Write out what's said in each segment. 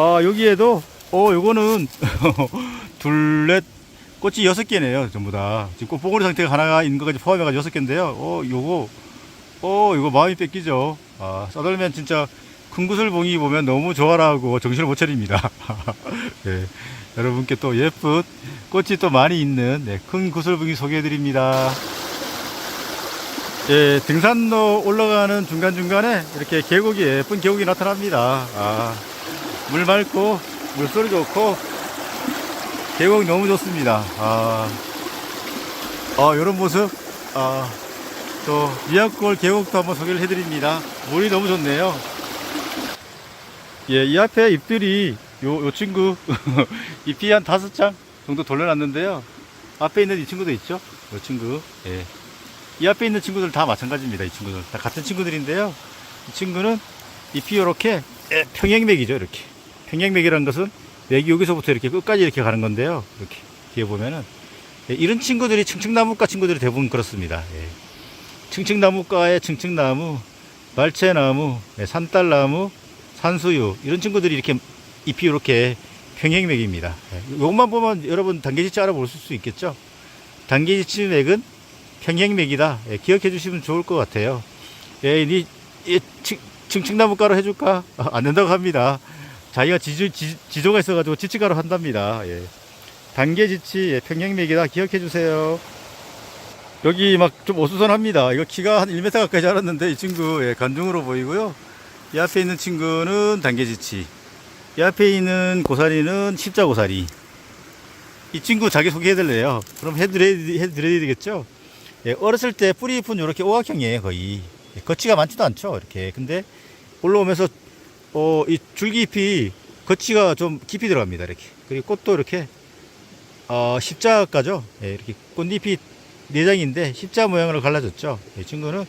아, 여기에도, 어, 요거는, 둘넷, 꽃이 여섯 개네요, 전부 다. 지금 꽃 봉오리 상태가 하나가 있는 것까지 포함해가지고 여섯 개인데요. 어, 요거, 어, 이거 마음이 뺏기죠. 아, 싸돌면 진짜 큰 구슬 봉이 보면 너무 좋아라고 정신을 못 차립니다. 네, 여러분께 또 예쁜 꽃이 또 많이 있는 네, 큰 구슬 봉이 소개해 드립니다. 예, 등산로 올라가는 중간중간에 이렇게 계곡이 예쁜 계곡이 나타납니다. 아, 물 맑고 물소리 좋고 계곡 너무 좋습니다. 아, 아 이런 모습 아, 또 미약골 계곡도 한번 소개를 해드립니다. 물이 너무 좋네요. 예, 이 앞에 잎들이 요, 요 친구 잎이 한 다섯 장 정도 돌려놨는데요. 앞에 있는 이 친구도 있죠. 요 친구. 예. 이 앞에 있는 친구들 다 마찬가지입니다. 이 친구들 다 같은 친구들인데요. 이 친구는 잎이 이렇게 예, 평행맥이죠. 이렇게 평행맥이라는 것은 맥이 여기서부터 이렇게 끝까지 이렇게 가는 건데요. 이렇게 뒤에 보면은 예, 이런 친구들이 층층나무과 친구들이 대부분 그렇습니다. 예. 층층나무과의 층층나무, 말채나무, 예, 산딸나무, 산수유 이런 친구들이 이렇게 잎이 이렇게 평행맥입니다. 예, 이것만 보면 여러분 단계지치 알아볼 수 있겠죠. 단계지치 맥은 평행맥이다. 예, 기억해 주시면 좋을 것 같아요. 예, 이, 이 층- 층층나무가루 해줄까? 아, 안 된다고 합니다. 자기가 지조, 지, 지조가 있어가지고 지치가루 한답니다. 예. 단계 지치 예, 평행맥이다. 기억해 주세요. 여기 막 좀 어수선합니다. 이거 키가 한 1m 가까이 자랐는데 이 친구 예, 간중으로 보이고요. 이 앞에 있는 친구는 단계 지치. 이 앞에 있는 고사리는 십자 고사리. 이 친구 자기 소개해드래요. 그럼 해드려야, 해드려야 되겠죠? 예, 어렸을 때 뿌리 잎은 이렇게 오각형이에요, 거의. 예, 겉치가 많지도 않죠, 이렇게. 근데 올라오면서, 어, 이 줄기잎이 겉치가 좀 깊이 들어갑니다, 이렇게. 그리고 꽃도 이렇게, 어, 십자가죠. 예, 이렇게 꽃잎이 내장인데 십자 모양으로 갈라졌죠. 이 친구는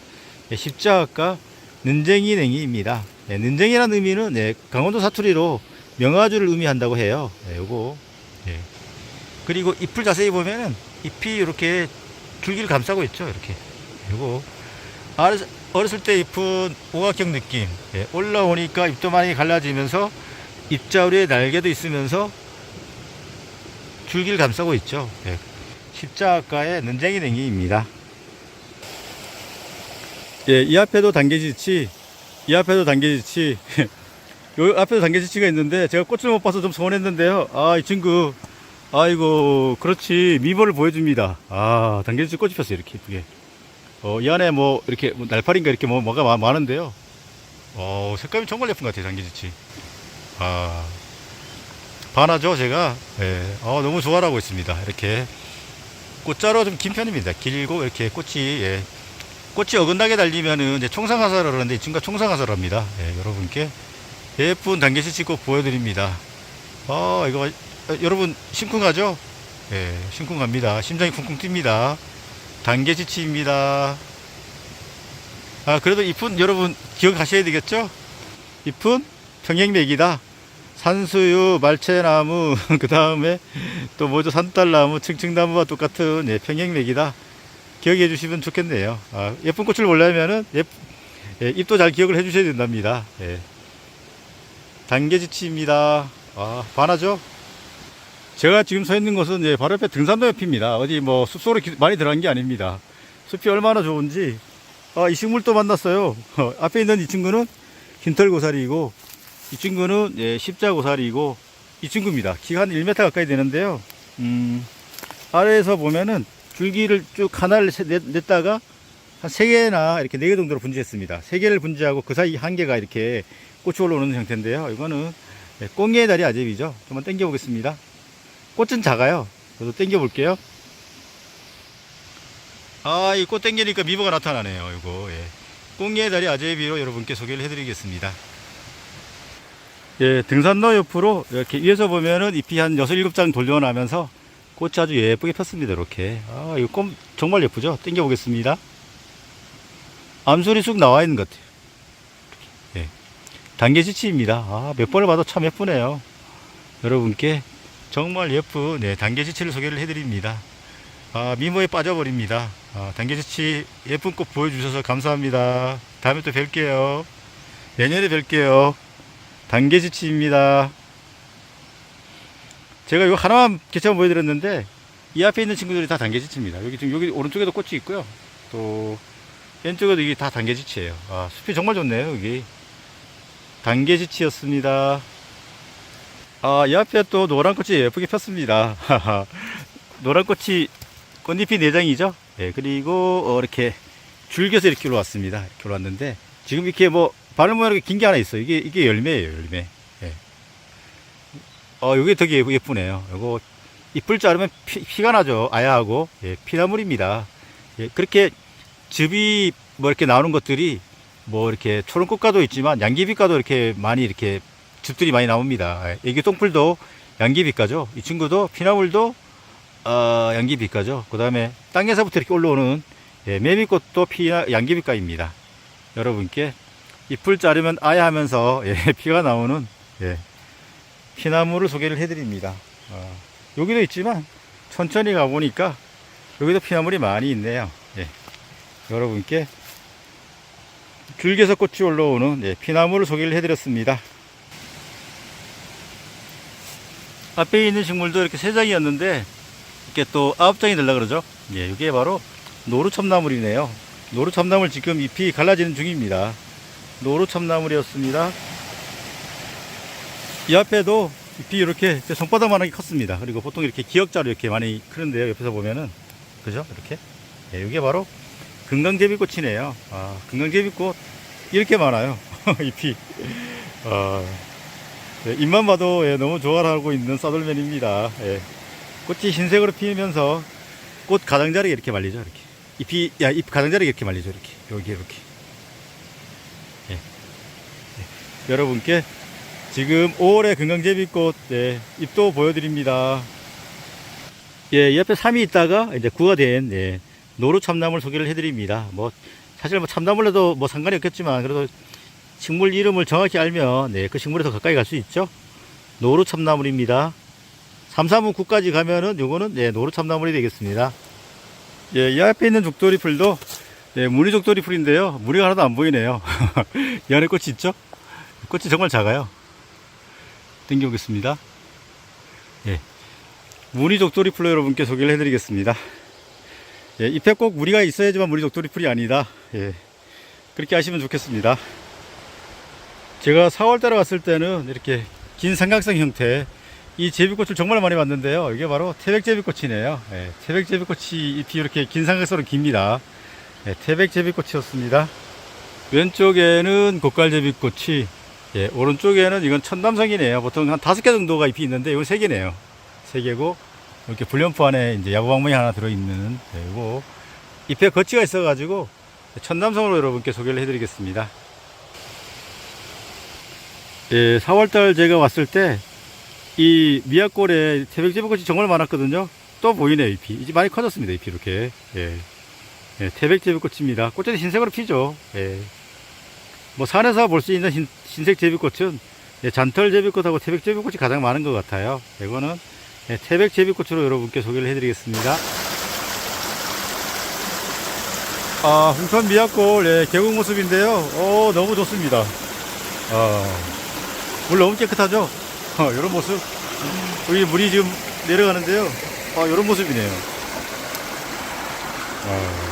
예, 십자가 는쟁이 냉이입니다. 예, 는쟁이라는 의미는 예, 강원도 사투리로 명아주를 의미한다고 해요. 예, 요거. 예. 그리고 잎을 자세히 보면은 잎이 이렇게 줄기를 감싸고 있죠. 이렇게. 요거. 어렸- 어렸을 때 잎은 오각형 느낌. 예, 올라오니까 잎도 많이 갈라지면서 잎자루에 날개도 있으면서 줄기를 감싸고 있죠. 예. 십자가의 는쟁이 냉이입니다. 예, 이 앞에도 단계지치, 이 앞에도 단계지치, 요 앞에도 단계지치가 있는데 제가 꽃을 못 봐서 좀 서운했는데요. 아, 이 친구, 아이고, 그렇지 미모를 보여줍니다. 아, 단계지치 꽃이 폈어요 이렇게 이쁘게. 어, 이 안에 뭐 이렇게 뭐 날파리인가 이렇게 뭐 뭐가 많- 많은데요. 어, 색감이 정말 예쁜 것 같아요 단계지치. 아, 반하죠 제가. 예, 어, 너무 좋아하고 있습니다. 이렇게 꽃자루 좀 긴 편입니다. 길고 이렇게 꽃이 예, 꽃이 어긋나게 달리면은 이제 총상화사를 하는데 이 친구가 총상화사를 합니다. 예, 여러분께 예쁜 단계시치 꽃 보여드립니다. 아 이거 어, 여러분 심쿵하죠? 예, 심쿵합니다. 심장이 쿵쿵 뜁니다. 단계 지치입니다. 아 그래도 잎은 여러분 기억하셔야 되겠죠? 잎은 평행맥이다. 산수유, 말채나무, 그 다음에 또 뭐죠? 산딸나무, 층층나무와 똑같은 예, 평행맥이다. 기억해 주시면 좋겠네요. 아, 예쁜 꽃을 보려면은 예, 예, 잎도 잘 기억을 해 주셔야 된답니다. 예. 단계 지치입니다. 아, 반하죠? 제가 지금 서 있는 곳은 예, 바로 옆에 등산로 옆입니다. 어디 뭐 숲속으로 기- 많이 들어간 게 아닙니다. 숲이 얼마나 좋은지 아, 이 식물도 만났어요. 어, 앞에 있는 이 친구는 흰털고사리이고 이 친구는 예, 십자고사리이고 이 친구입니다. 키가 한 1m 가까이 되는데요. 음, 아래에서 보면은 줄기를 쭉 하나를 냈다가 한세 개나 이렇게 네개 정도로 분지했습니다. 세 개를 분지하고 그 사이 한 개가 이렇게 꽃이 올라오는 형태인데요. 이거는 예, 꽁이의 다리 아제비죠. 한번 당겨 보겠습니다. 꽃은 작아요. 저도 당겨 볼게요. 아, 이 꽃 당기니까 미모가 나타나네요. 이거 예. 꽁이의 다리 아제비로 여러분께 소개를 해드리겠습니다. 예, 등산로 옆으로 이렇게 위에서 보면은 잎이 한 6, 7장 돌려나면서 꽃이 아주 예쁘게 폈습니다. 이렇게. 아, 이거 꽃 정말 예쁘죠? 당겨 보겠습니다. 암술이 쑥 나와 있는 것 같아요. 예. 단계지치입니다. 아, 몇 번을 봐도 참 예쁘네요. 여러분께 정말 예쁜 네, 단계지치를 소개를 해드립니다. 아, 미모에 빠져버립니다. 아, 단계지치 예쁜 꽃 보여주셔서 감사합니다. 다음에 또 뵐게요. 내년에 뵐게요. 단계지치입니다. 제가 이거 하나만 개체만 보여드렸는데 이 앞에 있는 친구들이 다 단계지치입니다. 여기 지금 여기 오른쪽에도 꽃이 있고요. 또 왼쪽에도 이게 다 단계지치예요. 아, 숲이 정말 좋네요, 여기. 단계지치였습니다. 아, 이 앞에 또 노란 꽃이 예쁘게 폈습니다. 노란 꽃이 꽃잎이 네장이죠 예, 그리고 어, 이렇게 줄겨서 이렇게 올라왔습니다. 이렇게 올라왔는데 지금 이렇게 뭐 바늘 모양이 긴게 하나 있어요. 이게 이게 열매예요, 열매. 예. 어, 이게 되게 예쁘- 예쁘네요. 이거 잎을 자르면 피, 피가 나죠. 아야하고 예, 피나물입니다. 예, 그렇게 즙이 뭐 이렇게 나오는 것들이 뭐 이렇게 초롱꽃과도 있지만 양귀비과도 이렇게 많이 이렇게 즙들이 많이 나옵니다. 예, 이게 똥풀도 양귀비과죠. 이 친구도 피나물도 어, 양귀비과죠. 그 다음에 땅에서부터 이렇게 올라오는 예, 매미꽃도 피나 양귀비과입니다. 여러분께 잎을 자르면 아야 하면서 예, 피가 나오는 예, 피나무를 소개를 해드립니다. 어, 여기도 있지만 천천히 가보니까 여기도 피나물이 많이 있네요. 예, 여러분께 줄기에서 꽃이 올라오는 예, 피나무를 소개를 해드렸습니다. 앞에 있는 식물도 이렇게 세 장이었는데 이렇게 또 아홉 장이 되려 그러죠. 예, 이게 바로 노루참나물이네요. 노루참나물 지금 잎이 갈라지는 중입니다. 노루참나물이었습니다. 이 앞에도 잎이 이렇게 손바닥만하게 컸습니다. 그리고 보통 이렇게 기역자로 이렇게 많이 크는데요. 옆에서 보면은 그죠? 이렇게. 예, 이게 바로 금강제비꽃이네요. 아, 금강제비꽃 이렇게 많아요. 잎이. 아, 예, 잎만 봐도 예, 너무 좋아하고 있는 싸돌면입니다. 예. 꽃이 흰색으로 피면서 꽃 가장자리에 이렇게 말리죠. 이렇게. 잎이, 야, 잎 가장자리에 이렇게 말리죠. 이렇게. 여기 이렇게. 예. 예. 여러분께 지금 5월의 금강제비꽃 예, 잎도 보여드립니다. 예, 이 옆에 3이 있다가 이제 9가 된 예, 노루 참나물 소개를 해드립니다. 뭐 사실 뭐 참나물에도 뭐 상관이 없겠지만 그래도 식물 이름을 정확히 알면 네, 그 식물에 더 가까이 갈 수 있죠. 노루 참나물입니다. 3, 4분 9까지 가면은 요거는 네, 노루 참나물이 되겠습니다. 예, 이 앞에 있는 죽돌이 풀도 예, 무늬 죽돌이 풀인데요. 무늬가 하나도 안 보이네요. 이 안에 꽃이 있죠? 꽃이 정말 작아요. 당겨오겠습니다. 예. 무늬 적돌이 풀로 여러분께 소개를 해드리겠습니다. 예, 잎에 꼭 무늬가 있어야지만 무늬 적돌이 풀이 아니다. 예. 그렇게 하시면 좋겠습니다. 제가 4월달에 왔을 때는 이렇게 긴 삼각형 형태 이 제비꽃을 정말 많이 봤는데요. 이게 바로 태백제비꽃이네요. 예, 태백제비꽃이 잎이 이렇게 긴 삼각선으로 깁니다. 예, 태백제비꽃이었습니다. 왼쪽에는 고깔제비꽃이 예, 오른쪽에는 이건 천남성이네요. 보통 한 다섯 개 정도가 잎이 있는데 이건 세 개네요. 세 개고 이렇게 불련포 안에 이제 야구방망이 하나 들어있는 이거 잎에 거치가 있어가지고 천남성으로 여러분께 소개를 해드리겠습니다. 예, 4월달 제가 왔을 때 이 미약골에 태백제비꽃이 정말 많았거든요. 또 보이네요, 잎이. 이제 많이 커졌습니다, 잎이 이렇게. 예. 예, 태백제비꽃입니다. 꽃이 흰색으로 피죠. 예. 뭐 산에서 볼 수 있는 흰, 흰색 제비꽃은 예, 잔털 제비꽃하고 태백 제비꽃이 가장 많은 것 같아요. 이거는 예, 태백 제비꽃으로 여러분께 소개를 해드리겠습니다. 아, 홍천 미약골 예, 계곡 모습인데요. 오, 너무 좋습니다. 아, 물 너무 깨끗하죠? 어, 이런 모습. 여기 물이 지금 내려가는데요. 아, 이런 모습이네요. 아.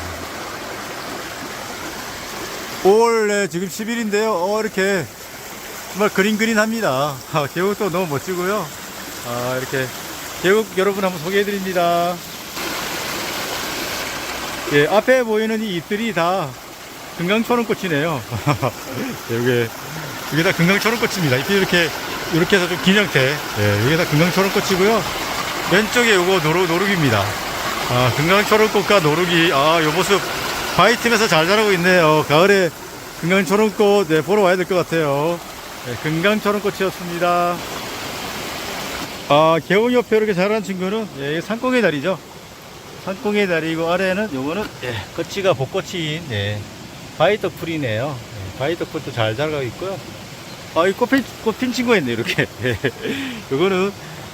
5월 네, 지금 10일인데요. 어, 이렇게 정말 그린그린합니다. 아, 계곡도 너무 멋지고요. 아, 이렇게 계곡 여러분 한번 소개해 드립니다. 예, 앞에 보이는 이 잎들이 다 금강초롱 꽃이네요. 여기, 여기 다 금강 초롱꽃입니다. 잎이 이렇게, 이렇게 해서 좀 긴 형태. 예, 여기 다 금강 초롱꽃이고요. 왼쪽에 요거 노루, 노룩입니다. 아, 금강 초롱꽃과 노룩이, 아, 요 모습 바이팀에서 잘 자라고 있네요. 가을에 금강 초롱꽃 네, 보러 와야 될 것 같아요. 네, 금강 초롱꽃이었습니다. 아, 개운 옆에 이렇게 자란 친구는 예, 이게 산꽁의 다리죠. 산꽁의 다리고 아래는 요거는 예, 거치가 복꽃인 예, 바이덕풀이네요. 예, 바이덕풀도 잘 자라고 있고요. 아, 이 꽃핀, 꽃핀 친구가 있네, 이렇게. 예, 요거는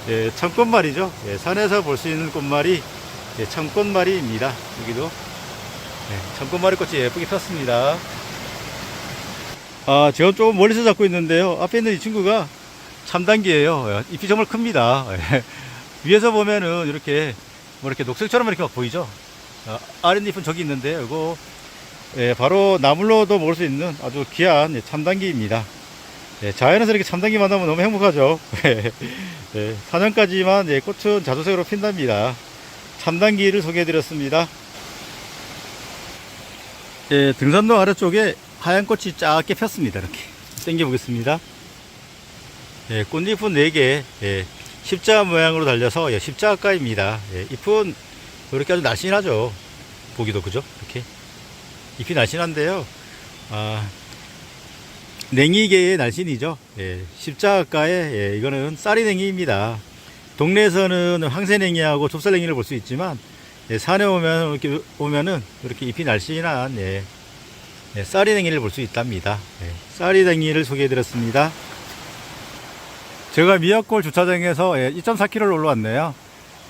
예. 예, 산에서 볼 수 있는 꽃말이 예, 청꽃말이입니다. 여기도 네, 청꽃말이 꽃이 예쁘게 폈습니다. 아, 제가 조금 멀리서 잡고 있는데요. 앞에 있는 이 친구가 참단기예요. 예, 잎이 정말 큽니다. 예. 위에서 보면은 이렇게 뭐 이렇게 녹색처럼 이렇게 막 보이죠? 아, 아랫잎은 저기 있는데 이거 예, 바로 나물로도 먹을 수 있는 아주 귀한 예, 참당기입니다. 예, 자연에서 이렇게 참당기 만나면 너무 행복하죠. 예, 4년까지만 예, 꽃은 자주색으로 핀답니다. 참당기를 소개해드렸습니다. 예, 등산로 아래쪽에 하얀 꽃이 작게 폈습니다. 이렇게 당겨보겠습니다. 예, 꽃잎은 4개, 예, 십자가 모양으로 달려서 예, 십자가입니다. 예, 잎은 이렇게 아주 날씬하죠. 보기도 그죠? 이렇게 잎이 날씬한데요. 아, 냉이계의 날씬이죠. 예, 십자가에 예, 이거는 쌀이냉이입니다. 동네에서는 황새냉이하고 좁쌀냉이를 볼 수 있지만 예, 산에 오면 이렇게 오면은 이렇게 잎이 날씬한 예, 예, 쌀이냉이를 볼 수 있답니다. 예, 쌀이냉이를 소개해드렸습니다. 제가 미역골 주차장에서 예, 2.4km를 올라왔네요.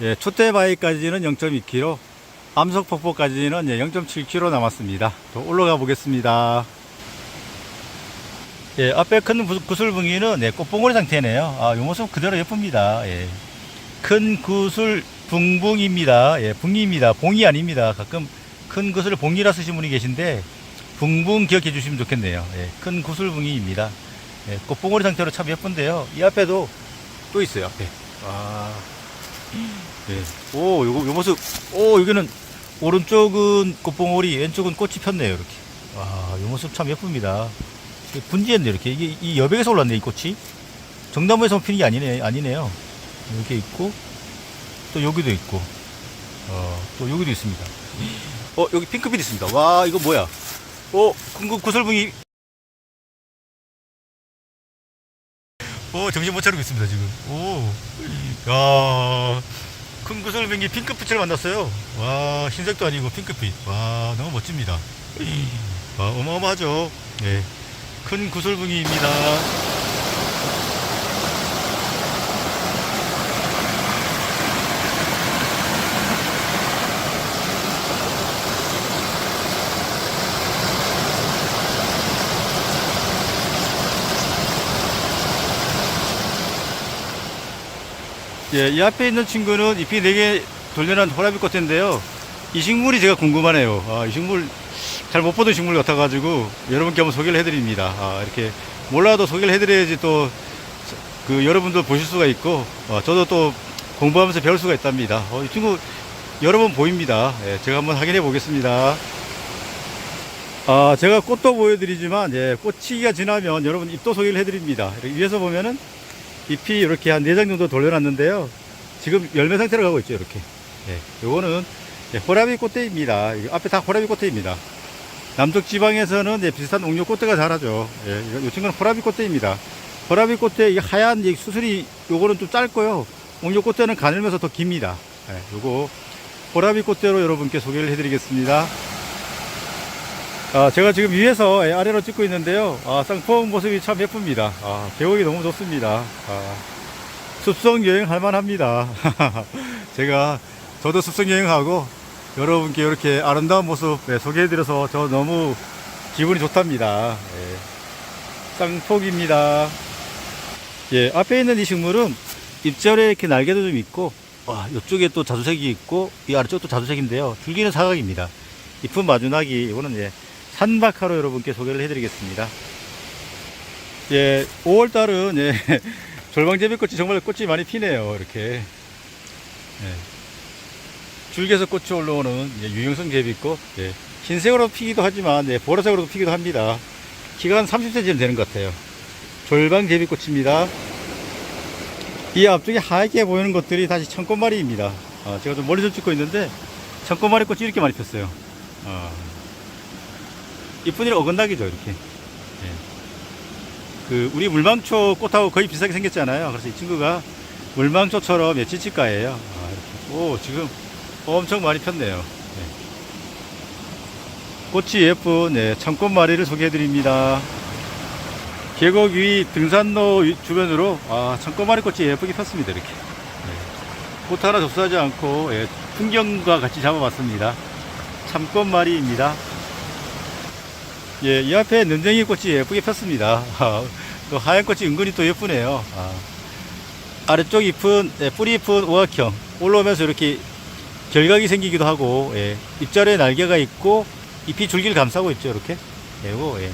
예, 촛대바위까지는 0.2km, 암석폭포까지는 예, 0.7km 남았습니다. 또 올라가 보겠습니다. 예, 앞에 큰 구- 구슬붕이는 예, 꽃봉오리 상태네요. 아, 요 모습 그대로 예쁩니다. 예. 큰 구슬 붕붕입니다. 예, 붕입니다. 봉이 아닙니다. 가끔 큰 구슬을 봉이라 쓰신 분이 계신데 붕붕 기억해 주시면 좋겠네요. 예, 큰 구슬 붕이입니다. 예, 꽃봉오리 상태로 참 예쁜데요. 이 앞에도 또 있어요. 앞에. 아, 예. 오, 요거 요 모습. 오, 여기는 오른쪽은 꽃봉오리, 왼쪽은 꽃이 폈네요. 이렇게. 와, 요 모습 참 예쁩니다. 분지했네 이렇게. 이게 이 여백에서 올랐네 이 꽃이. 정나무에서 피는 게 아니네 아니네요. 이렇게 있고 또 여기도 있고. 어, 또 여기도 있습니다. 어 여기 핑크빛 있습니다. 와 이거 뭐야? 어 구, 구슬붕이. 오 정신 못 차리고 있습니다 지금. 오야큰 구슬붕이 핑크빛을 만났어요. 와 흰색도 아니고 핑크빛. 와 너무 멋집니다. 와 어마어마하죠. 네. 큰 구슬붕이입니다. 예, 이 앞에 있는 친구는 잎이 4개 돌려난 호라비 꽃인데요. 이 식물이 제가 궁금하네요. 아, 이 식물 잘 못 보던 식물 같아가지고 여러분께 한번 소개를 해드립니다. 아, 이렇게 몰라도 소개를 해드려야지 또 그 여러분도 보실 수가 있고 어, 저도 또 공부하면서 배울 수가 있답니다. 어, 이 친구 여러 번 보입니다. 예, 제가 한번 확인해 보겠습니다. 아, 제가 꽃도 보여드리지만 예, 꽃이가 지나면 여러분 잎도 소개를 해드립니다. 위에서 보면은 잎이 이렇게 한 4장 정도 돌려놨는데요. 지금 열매 상태로 가고 있죠, 이렇게. 예, 요거는 예, 호라비 꽃대입니다. 앞에 다 호라비 꽃대입니다. 남쪽 지방에서는 예, 비슷한 옥류 꽃대가 자라죠. 예, 이 친구는 호라비 꽃대입니다. 호라비 꽃대 이 하얀 이 수술이 요거는 좀 짧고요. 옥류 꽃대는 가늘면서 더 깁니다. 예, 요거 호라비 꽃대로 여러분께 소개를 해드리겠습니다. 아, 제가 지금 위에서 예, 아래로 찍고 있는데요. 아, 쌍포 모습이 참 예쁩니다. 아, 배우기 너무 좋습니다. 아, 숲속 여행 할 만합니다. 제가 저도 숲속 여행하고 여러분께 이렇게 아름다운 모습 네, 소개해드려서 저 너무 기분이 좋답니다. 예. 쌍폭입니다. 예, 앞에 있는 이 식물은 잎절에 이렇게 날개도 좀 있고, 와, 이쪽에 또 자주색이 있고, 이 아래쪽도 자주색인데요. 줄기는 사각입니다. 잎은 마주나기, 이거는 예, 산박하로 여러분께 소개를 해드리겠습니다. 예, 5월달은 예, 졸방제비꽃이 정말 꽃이 많이 피네요. 이렇게. 예. 줄기에서 꽃이 올라오는 예, 유형성 제비꽃. 예. 흰색으로 피기도 하지만 예, 보라색으로도 피기도 합니다. 한 30cm 되는 것 같아요. 졸방 제비꽃입니다. 이 앞쪽에 하얗게 보이는 것들이 다시 청꽃마리입니다. 아, 제가 좀 멀리서 찍고 있는데 청꽃마리 꽃이 이렇게 많이 폈어요. 아. 이쁜이 어긋나기죠 이렇게. 예. 그 우리 물망초 꽃하고 거의 비슷하게 생겼잖아요. 그래서 이 친구가 물망초처럼 예, 찌찌가예요. 아. 오 지금 엄청 많이 폈네요. 예. 꽃이 예쁜 예, 청꽃마리를 소개해드립니다. 계곡 위 등산로 위- 주변으로 아, 청꽃마리 꽃이 예쁘게 폈습니다. 이렇게. 예. 꽃 하나 접수하지 않고 예, 풍경과 같이 잡아봤습니다. 참꽃마리입니다. 예, 이 앞에 눈쟁이 꽃이 예쁘게 폈습니다. 아, 또 하얀 꽃이 은근히 또 예쁘네요. 아, 아래쪽 잎은 예, 뿌리 잎은 오각형 올라오면서 이렇게 결각이 생기기도 하고 예, 잎자루에 날개가 있고 잎이 줄기를 감싸고 있죠 이렇게. 예, 요거 예,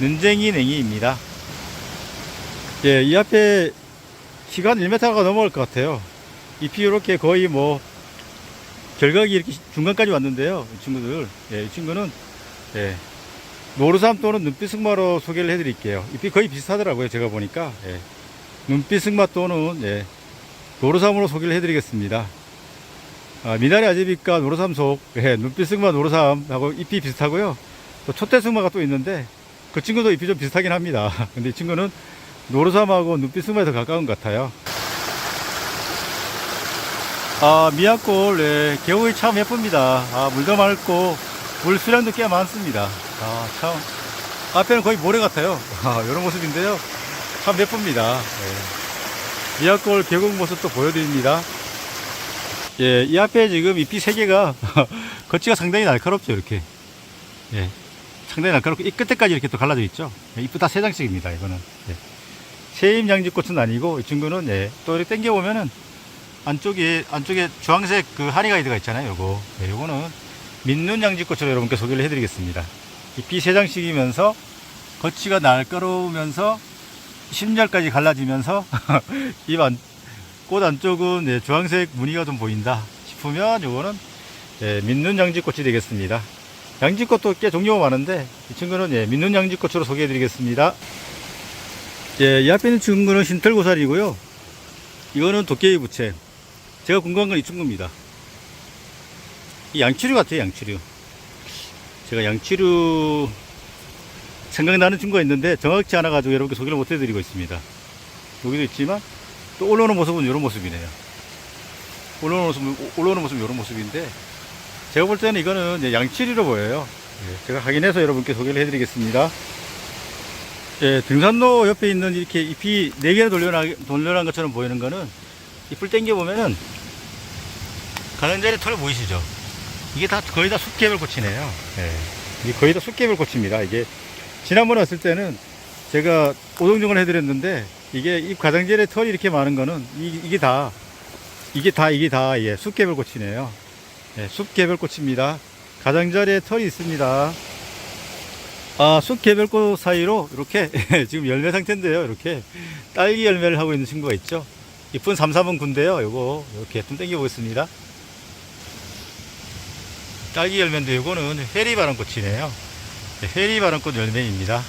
눈쟁이 냉이입니다. 예, 이 앞에 키가 1m가 넘어갈 것 같아요. 잎이 이렇게 거의 뭐 결각이 이렇게 중간까지 왔는데요 이 친구들. 예, 이 친구는 예, 노루삼 또는 눈빛 승마로 소개를 해드릴게요. 잎이 거의 비슷하더라고요 제가 보니까. 예. 눈빛 승마 또는 예, 노루삼으로 소개를 해드리겠습니다. 아, 미나리 아제비과 노루삼속, 예, 눈빛 승마 노루삼하고 잎이 비슷하고요. 또 촛대 승마가 또 있는데 그 친구도 잎이 좀 비슷하긴 합니다. 근데 이 친구는 노루삼하고 눈빛 승마에 더 가까운 것 같아요. 아, 미약골, 예, 겨울이 참 예쁩니다. 아, 물도 맑고 물 수량도 꽤 많습니다. 아, 참. 앞에는 거의 모래 같아요. 아, 이런 모습인데요. 참 예쁩니다. 예. 미약골 계곡 모습도 보여드립니다. 예, 이 앞에 지금 잎이 세 개가 겉지가 상당히 날카롭죠, 이렇게. 예, 상당히 날카롭고 이 끝에까지 이렇게 또 갈라져 있죠. 예, 잎도 다세 장씩입니다, 이거는. 예. 세임 양지꽃은 아니고 이 친구는 예, 또 이렇게 당겨 보면은 안쪽에 안쪽에 주황색 그 하니 가이드가 있잖아요, 요거. 예, 요거는 민눈 양지꽃으로 여러분께 소개를 해드리겠습니다. 잎이 세 장씩이면서 겉지가 날카로우면서 심열까지 갈라지면서 잎 안, 꽃 안쪽은 네, 주황색 무늬가 좀 보인다 싶으면 요거는 예, 민눈 양지꽃이 되겠습니다. 양지꽃도 꽤 종류가 많은데 이 친구는 예, 민눈 양지꽃으로 소개해 드리겠습니다. 예, 이 앞에 있는 친구는 신털고사리고요. 이거는 도깨비 부채. 제가 궁금한 건 이 친구입니다. 이 양치류 같아요, 양치류. 제가 양치류 생각나는 친구가 있는데 정확치 않아 가지고 여러분께 소개를 못 해드리고 있습니다. 여기도 있지만 또 올라오는 모습은 이런 모습이네요. 올라오는 모습은 올라오는 모습은 이런 모습인데 제가 볼 때는 이거는 양치리로 보여요. 예, 제가 확인해서 여러분께 소개를 해드리겠습니다. 예, 등산로 옆에 있는 이렇게 잎이 네 개나 돌려나, 돌려난 것처럼 보이는 거는 잎을 당겨 보면은 가는자리 털 보이시죠? 이게 다 거의 다 숲개별 꽃이네요. 예, 이게 거의 다 숲개별 꽃입니다. 이게 지난번에 왔을 때는 제가 오동정을 해드렸는데 이게 이 가장자리에 털이 이렇게 많은 거는 이, 게 다, 이게 다, 이게 다, 예, 숲개별꽃이네요. 예, 숲개별꽃입니다. 가장자리에 털이 있습니다. 아, 숲개별꽃 사이로 이렇게 지금 열매 상태인데요. 이렇게 딸기 열매를 하고 있는 친구가 있죠. 이쁜 삼삼은 군데요. 요거 이렇게 좀 당겨 보겠습니다. 딸기 열매인데 요거는 페리바람꽃이네요. 네, 페리 바람꽃 열매입니다.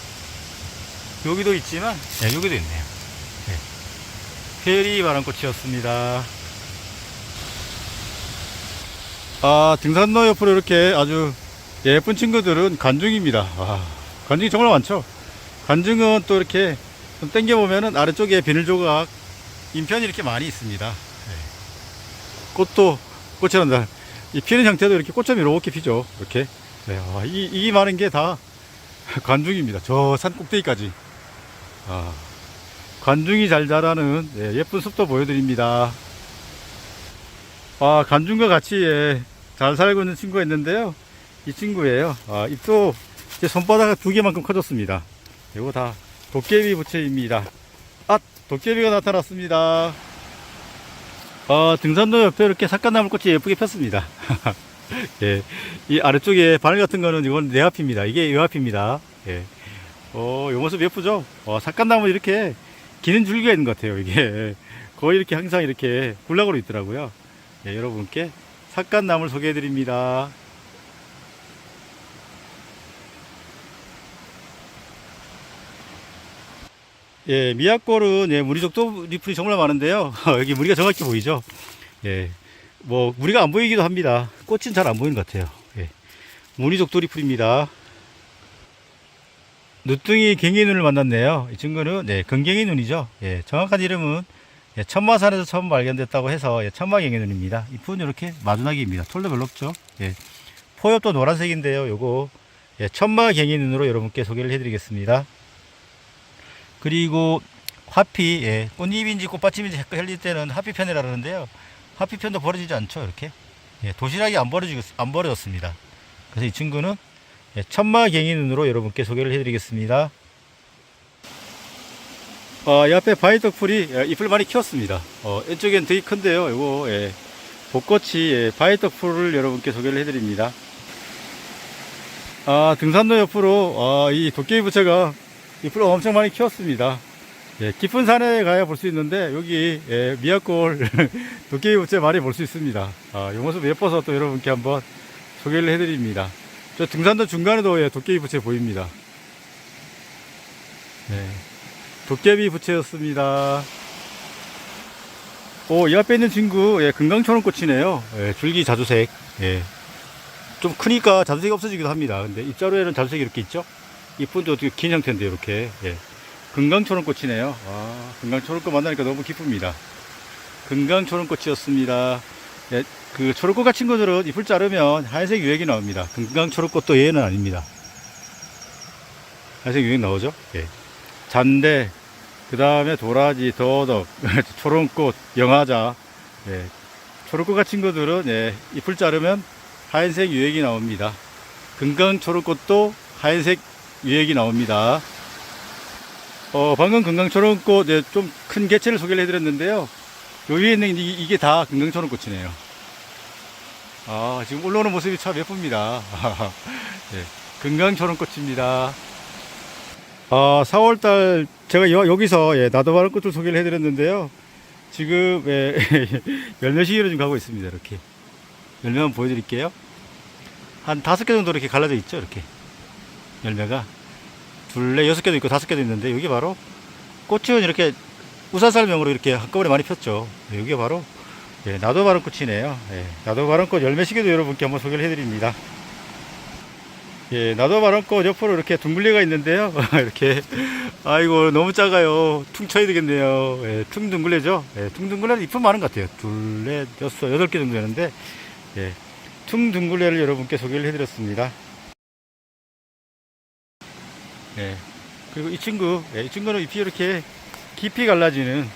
여기도 있지만, 네, 여기도 있네요. 네. 페리 바람꽃이었습니다. 아, 등산로 옆으로 이렇게 아주 예쁜 친구들은 간중입니다. 와, 간중이 정말 많죠? 간중은 또 이렇게 좀 당겨보면은 아래쪽에 비늘 조각, 인편이 이렇게 많이 있습니다. 네. 꽃도, 꽃이란 날, 이 피는 형태도 이렇게 꽃점이 이렇게 피죠. 이렇게. 네, 아, 이, 이 많은 게 다 관중입니다. 저 산 꼭대기까지. 아, 관중이 잘 자라는 예, 예쁜 숲도 보여드립니다. 아, 관중과 같이 예, 잘 살고 있는 친구가 있는데요. 이 친구예요. 아, 잎도 제 손바닥 두 개만큼 커졌습니다. 이거 다 도깨비 부채입니다. 아, 도깨비가 나타났습니다. 아, 등산로 옆에 이렇게 삭간나물 꽃이 예쁘게 폈습니다. 예, 이 아래쪽에 바늘 같은 거는 이건 내 앞입니다. 이게 요 앞입니다. 예. 어, 요 모습 예쁘죠? 어, 삭간나무 이렇게 기는 줄기가 있는 것 같아요. 이게 거의 이렇게 항상 이렇게 군락으로 있더라고요. 예, 여러분께 삭간나무를 소개해 드립니다. 예, 미약골은 예, 무리족도 리플이 정말 많은데요. 여기 무리가 정확히 보이죠? 예, 뭐 무리가 안 보이기도 합니다. 꽃은 잘 안 보이는 것 같아요. 예. 무늬족 도리풀입니다. 누뚱이 갱이눈을 만났네요. 이 친구는 네, 건갱이 눈이죠. 예, 정확한 이름은 예, 천마산에서 처음 발견됐다고 해서 예, 천마갱이눈입니다. 잎은 이렇게 마두나기입니다. 털도 별로 없죠. 예. 포엽도 노란색인데요. 요거 예, 천마갱이눈으로 여러분께 소개를 해드리겠습니다. 그리고 화피, 예, 꽃잎인지 꽃받침인지 헷갈릴 때는 화피 편이라 그러는데요. 하피편도 버려지지 않죠 이렇게 예, 도시락이 안 버려지 안 버려졌습니다 그래서 이 친구는 예, 천마갱이 눈으로 여러분께 소개를 해드리겠습니다 어, 이 앞에 바위떡풀이 예, 잎을 많이 키웠습니다. 어, 이쪽엔 되게 큰데요. 이거 예, 벚꽃이 예, 바위떡풀을 여러분께 소개를 해드립니다. 아, 등산로 옆으로 아, 이 도깨비 부채가 잎을 엄청 많이 키웠습니다. 예, 깊은 산에 가야 볼 수 있는데 여기 예, 미약골 도깨비 부채 많이 볼 수 있습니다. 아, 이 모습 예뻐서 또 여러분께 한번 소개를 해드립니다. 저 등산로 중간에도 예, 도깨비 부채 보입니다. 네. 도깨비 부채였습니다. 오, 이 앞에 있는 친구, 예, 금강초롱 꽃이네요. 예, 줄기 자주색. 예. 좀 크니까 자주색이 없어지기도 합니다. 근데 입자루에는 자주색이 이렇게 있죠? 잎은도 어떻게 긴 형태인데, 이렇게. 예. 금강초롱 꽃이네요. 아, 금강초롱 꽃 만나니까 너무 기쁩니다. 금강초롱 꽃이었습니다. 예, 그 초록꽃 친구들은 잎을 자르면 하얀색 유액이 나옵니다. 금강 초록꽃도 얘는 아닙니다. 하얀색 유액 나오죠? 예. 잔대, 그 다음에 도라지, 더덕, 초롱꽃, 영화자, 예. 초록꽃 친구들은 예, 잎을 자르면 하얀색 유액이 나옵니다. 금강 초록꽃도 하얀색 유액이 나옵니다. 어, 방금 금강 초록꽃 예, 좀큰 개체를 소개를 해드렸는데요. 요 위에 있는 이, 이게 다 금강초록꽃이네요. 아, 지금 올라오는 모습이 참 예쁩니다. 예, 금강초록꽃입니다. 아, 4월달 제가 여, 여기서 예, 나도 바른 꽃을 소개를 해드렸는데요. 지금 예, 열매 시기로 지금 가고 있습니다. 이렇게 열매 한번 보여드릴게요. 한 다섯 개 정도 이렇게 갈라져 있죠. 이렇게 열매가 둘레 여섯 개도 있고 다섯 개도 있는데 여기 바로 꽃은 이렇게 우사살명으로 이렇게 한꺼번에 많이 폈죠. 예, 여기 바로 예, 나도 바른 꽃이네요. 예, 나도 바른 꽃 열매 시기도 여러분께 한번 소개를 해드립니다. 예, 나도 바람꽃 옆으로 이렇게 둥글레가 있는데요. 이렇게, 아이고, 너무 작아요. 퉁 쳐야 되겠네요. 예, 퉁 둥글레죠. 예, 퉁 둥글레는 잎은 많은 것 같아요. 둘, 넷, 여섯, 여덟 개 정도 되는데, 예, 퉁 둥글레를 여러분께 소개를 해드렸습니다. 예, 그리고 이 친구, 예, 이 친구는 잎이 이렇게 깊이 갈라지는,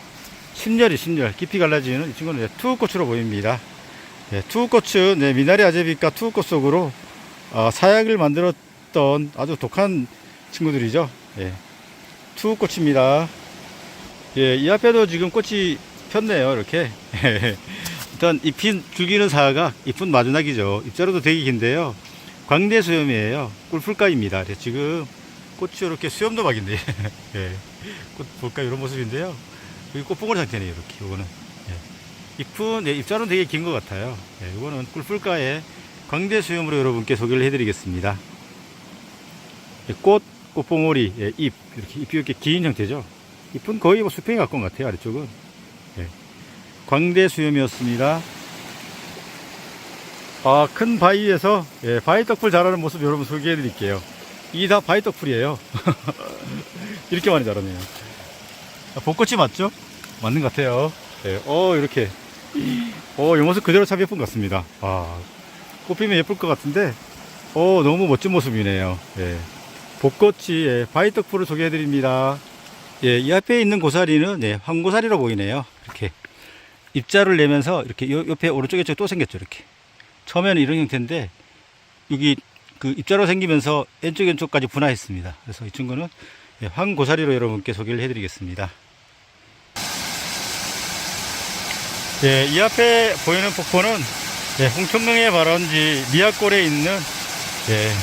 신열이 신열, 깊이 갈라지는 이 친구는 예, 투우꽃으로 보입니다. 예, 투우꽃은 네, 미나리 아제비과 투우꽃 속으로 어, 사약을 만들었던 아주 독한 친구들이죠. 예. 투꽃입니다. 예, 이 앞에도 지금 꽃이 폈네요. 이렇게. 일단 잎인 줄기는 사각, 잎은 마주나기죠. 잎자루도 되게 긴데요. 광대 수염이에요. 꿀풀가입니다. 네, 지금 꽃이 이렇게 수염도 막인데. 예. 꽃 볼까 이런 모습인데요. 여기 꽃봉오리 상태네요. 이렇게. 요거는. 예. 잎은 예, 잎자루는 되게 긴 것 같아요. 예, 이거는 꿀풀가에 광대 수염으로 여러분께 소개를 해드리겠습니다. 예, 꽃, 꽃봉오리, 예, 잎, 이렇게 잎이 이렇게 긴 형태죠. 잎은 거의 뭐 수평이 가까운 것 같아요, 아래쪽은. 예. 광대 수염이었습니다. 아, 큰 바위에서, 예, 바위 떡풀 자라는 모습 여러분 소개해 드릴게요. 이게 다 바위 떡풀이에요. 이렇게 많이 자라네요. 아, 벚꽃이 맞죠? 맞는 것 같아요. 예, 어, 이렇게. 어, 이 모습 그대로 참 예쁜 것 같습니다. 아, 꽃피면 예쁠 것 같은데, 오, 너무 멋진 모습이네요. 예. 벚꽃이, 예, 바위떡풀을 소개해드립니다. 예, 이 앞에 있는 고사리는, 예, 황고사리로 보이네요. 이렇게. 입자를 내면서, 이렇게, 요, 옆에 오른쪽에 또 생겼죠, 이렇게. 처음에는 이런 형태인데, 여기, 그 입자로 생기면서 왼쪽 왼쪽까지 분화했습니다. 그래서 이 친구는, 예, 황고사리로 여러분께 소개를 해드리겠습니다. 예, 이 앞에 보이는 폭포는 예, 홍천강의 발원지 미약골에 있는 예,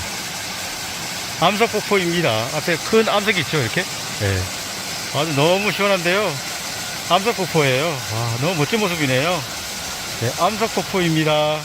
암석 폭포입니다. 앞에 큰 암석이 있죠, 이렇게. 예, 아주 너무 시원한데요. 암석 폭포예요. 와, 너무 멋진 모습이네요. 예, 암석 폭포입니다.